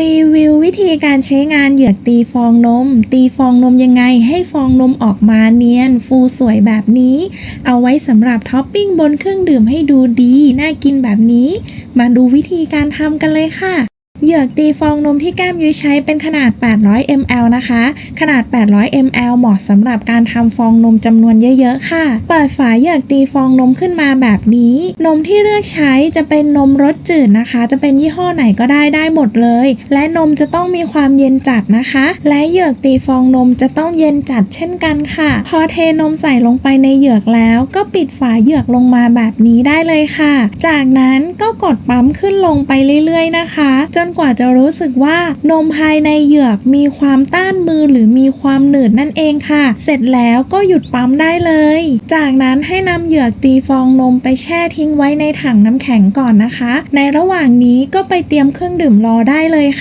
รีวิววิธีการใช้งานเหยือกตีฟองนม ตีฟองนมยังไงให้ฟองนมออกมาเนียน ฟูสวยแบบนี้ เอาไว้สำหรับท็อปปิ้งบนเครื่องดื่มให้ดูดี น่ากินแบบนี้ มาดูวิธีการทำกันเลยค่ะ เหยือกตีฟองนมที่แก้มยุ้ยใช้เป็นขนาด 800 ml นะคะ ขนาด 800 ml เหมาะสำหรับการทำฟองนมจำนวนเยอะๆ ค่ะ เปิดฝาเหยือกตีฟองนมขึ้นมาแบบนี้ นมที่เลือกใช้จะเป็นนมรสจืดนะคะ จะเป็นยี่ห้อไหนก็ได้ได้หมดเลย และนมจะต้องมีความเย็นจัดนะคะ และเหยือกตีฟองนมจะต้องเย็นจัดเช่นกันค่ะ พอเทนมใส่ลงไปในเหยือกแล้ว ก็ปิดฝาเหยือกลงมาแบบนี้ได้เลยค่ะ จากนั้นก็กดปั๊มขึ้นลงไปเรื่อยๆ นะคะ จนกว่าจะรู้สึกว่านมภายในเหยือกมีความต้านมือหรือมีความหนืดนั่นเองค่ะ เสร็จแล้วก็หยุดปั๊มได้เลย จากนั้นให้นำเหยือกตีฟองนมไปแช่ทิ้งไว้ในถังน้ำแข็งก่อนนะคะ ในระหว่างนี้ก็ไปเตรียมเครื่องดื่มรอได้เลยค่ะ